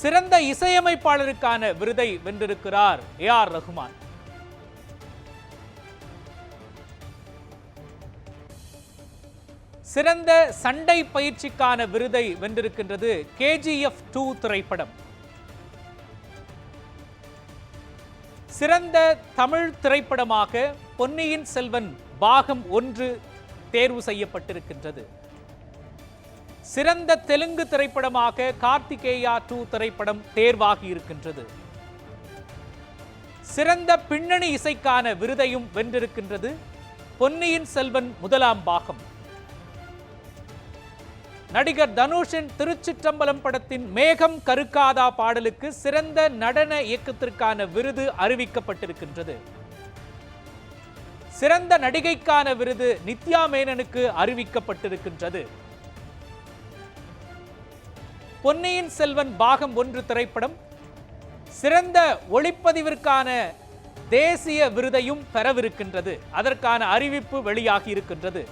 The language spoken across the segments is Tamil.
சிறந்த இசையமைப்பாளருக்கான விருதை வென்றிருக்கிறார் ஏ ஆர் ரகுமான். சிறந்த சண்டை பயிற்சிக்கான விருதை வென்றிருக்கின்றது கேஜிஎஃப் டூ திரைப்படம். சிறந்த தமிழ் திரைப்படமாக பொன்னியின் செல்வன் பாகம் ஒன்று தேர்வு செய்யப்பட்டிருக்கின்றது. சிறந்த தெலுங்கு திரைப்படமாக கார்த்திகேயா டூ திரைப்படம் தேர்வாகி இருக்கின்றது. சிறந்த பின்னணி இசைக்கான விருதையும் வென்றிருக்கின்றது பொன்னியின் செல்வன் முதலாம் பாகம். நடிகர் தனுஷின் திருச்சிற்றம்பலம் படத்தின் மேகம் கருக்காதா பாடலுக்கு சிறந்த நடன இயக்கத்திற்கான விருது அறிவிக்கப்பட்டிருக்கின்றது. சிறந்த நடிகைக்கான விருது நித்யா மேனனுக்கு அறிவிக்கப்பட்டிருக்கின்றது. பொன்னியின் செல்வன் பாகம் ஒன்று திரைப்படம். சிறந்த ஒளிப்பதிவிற்கான தேசிய விருதையும் பெறவிருக்கின்றது. அதற்கான அறிவிப்பு வெளியாகி இருக்கின்றது.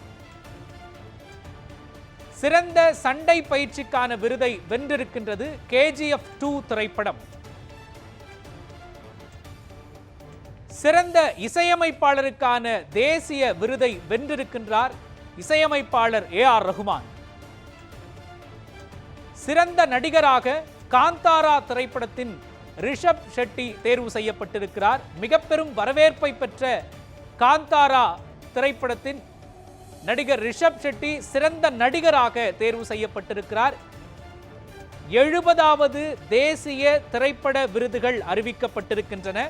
சிறந்த சண்டை பயிற்சிக்கான விருதை வென்றிருக்கின்றது கேஜிஎஃப் டூ திரைப்படம். சிறந்த இசையமைப்பாளருக்கான தேசிய விருதை வென்றிருக்கின்றார் இசையமைப்பாளர் ஏ ஆர் ரகுமான். சிறந்த நடிகராக காந்தாரா திரைப்படத்தின் ரிஷப் ஷெட்டி தேர்வு செய்யப்பட்டிருக்கிறார். மிக பெரும் வரவேற்பை பெற்ற காந்தாரா திரைப்படத்தின் நடிகர் ரிஷப் ஷெட்டி சிறந்த நடிகராக தேர்வு செய்யப்பட்டிருக்கிறார். எழுபதாவது தேசிய திரைப்பட விருதுகள் அறிவிக்கப்பட்டிருக்கின்றன.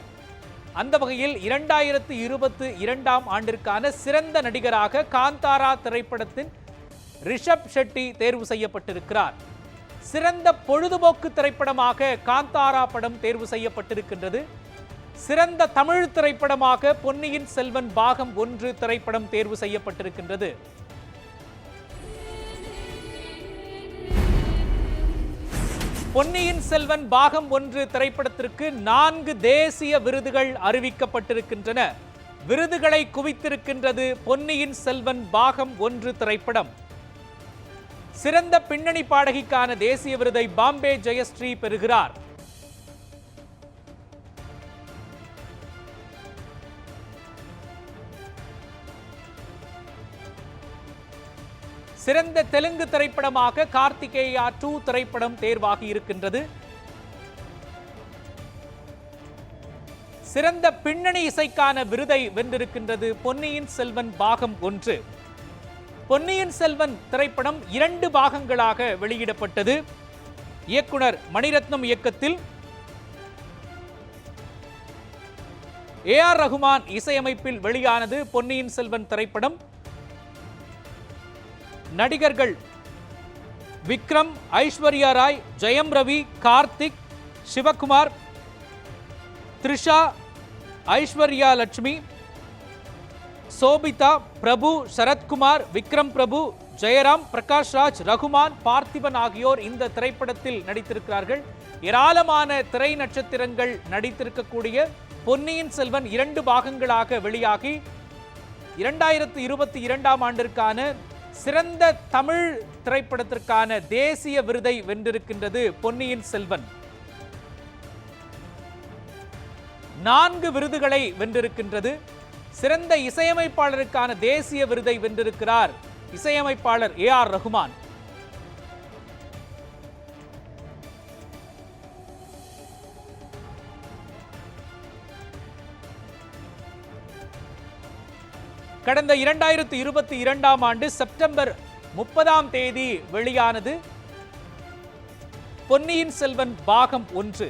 அந்த வகையில் இரண்டாயிரத்து இருபத்து இரண்டாம் ஆண்டிற்கான சிறந்த நடிகராக காந்தாரா திரைப்படத்தின் ரிஷப் ஷெட்டி தேர்வு செய்யப்பட்டிருக்கிறார். சிறந்த பொழுதுபோக்கு திரைப்படமாக காந்தாரா படம் தேர்வு செய்யப்பட்டிருக்கின்றது. சிறந்த தமிழ் திரைப்படமாக பொன்னியின் செல்வன் பாகம் ஒன்று திரைப்படம் தேர்வு செய்யப்பட்டிருக்கின்றது. பொன்னியின் செல்வன் பாகம் ஒன்று திரைப்படத்திற்கு நான்கு தேசிய விருதுகள் அறிவிக்கப்பட்டிருக்கின்றன. விருதுகளை குவித்திருக்கின்றது பொன்னியின் செல்வன் பாகம் ஒன்று திரைப்படம். சிறந்த பின்னணி பாடகிக்கான தேசிய விருதை பாம்பே ஜெயஸ்ரீ பெறுகிறார். சிறந்த தெலுங்கு திரைப்படமாக கார்த்திகேயா டூ திரைப்படம் தேர்வாகி இருக்கின்றது. சிறந்த பின்னணி இசைக்கான விருதை வென்றிருக்கின்றது பொன்னியின் செல்வன் பாகம் ஒன்று. பொன்னியின் செல்வன் திரைப்படம் இரண்டு பாகங்களாக வெளியிடப்பட்டது. இயக்குனர் மணிரத்னம் இயக்கத்தில் ஏ ஆர் ரகுமான் இசையமைப்பில் வெளியானது பொன்னியின் செல்வன் திரைப்படம். நடிகர்கள் விக்ரம் ஐஸ்வர்யா ராய் ஜெயம் ரவி கார்த்திக் சிவகுமார் த்ரிஷா ஐஸ்வர்யா லட்சுமி சோபிதா பிரபு சரத்குமார் விக்ரம் பிரபு ஜெயராம் பிரகாஷ் ராஜ் ரகுமான் பார்த்திபன் ஆகியோர் இந்த திரைப்படத்தில் நடித்திருக்கிறார்கள். ஏராளமான திரை நட்சத்திரங்கள் நடித்திருக்கக்கூடிய பொன்னியின் செல்வன் இரண்டு பாகங்களாக வெளியாகி இரண்டாயிரத்து இருபத்தி இரண்டாம் ஆண்டிற்கான சிறந்த தமிழ் திரைப்படத்திற்கான தேசிய விருதை வென்றிருக்கின்றது பொன்னியின் செல்வன். நான்கு விருதுகளை வென்றிருக்கின்றது. சிறந்த இசையமைப்பாளருக்கான தேசிய விருதை வென்றிருக்கிறார் இசையமைப்பாளர் ஏ ஆர் ரகுமான். கடந்த இரண்டாயிரத்தி இருபத்தி இரண்டாம் ஆண்டு செப்டம்பர் முப்பதாம் தேதி வெளியானது பொன்னியின் செல்வன் பாகம் ஒன்று.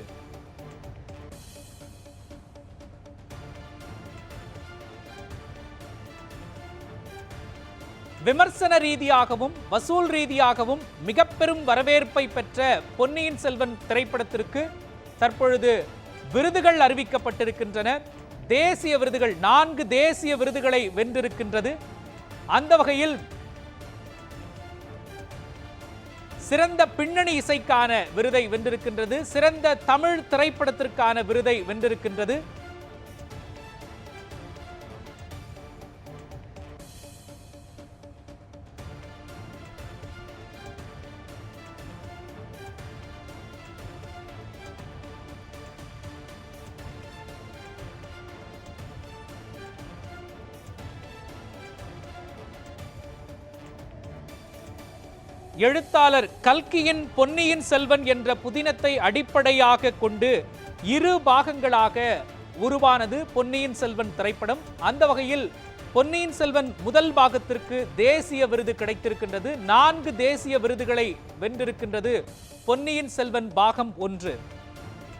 விமர்சன ரீதியாகவும் வசூல் ரீதியாகவும் மிக பெரும் வரவேற்பை பெற்ற பொன்னியின் செல்வன் திரைப்படத்திற்கு தற்பொழுது விருதுகள் அறிவிக்கப்பட்டிருக்கின்றன. தேசிய விருதுகள் நான்கு தேசிய விருதுகளை வென்றிருக்கின்றது. அந்த வகையில் சிறந்த பின்னணி இசைக்கான விருதை வென்றிருக்கின்றது. சிறந்த தமிழ் திரைப்படத்திற்கான விருதை வென்றிருக்கின்றது. எழுத்தாளர் கல்கியின் பொன்னியின் செல்வன் என்ற புதினத்தை அடிப்படையாக கொண்டு இரு பாகங்களாக உருவானது பொன்னியின் செல்வன் திரைப்படம். அந்த வகையில் பொன்னியின் செல்வன் முதல் பாகத்திற்கு தேசிய விருது கிடைத்திருக்கின்றது. நான்கு தேசிய விருதுகளை வென்றிருக்கின்றது பொன்னியின் செல்வன் பாகம் ஒன்று.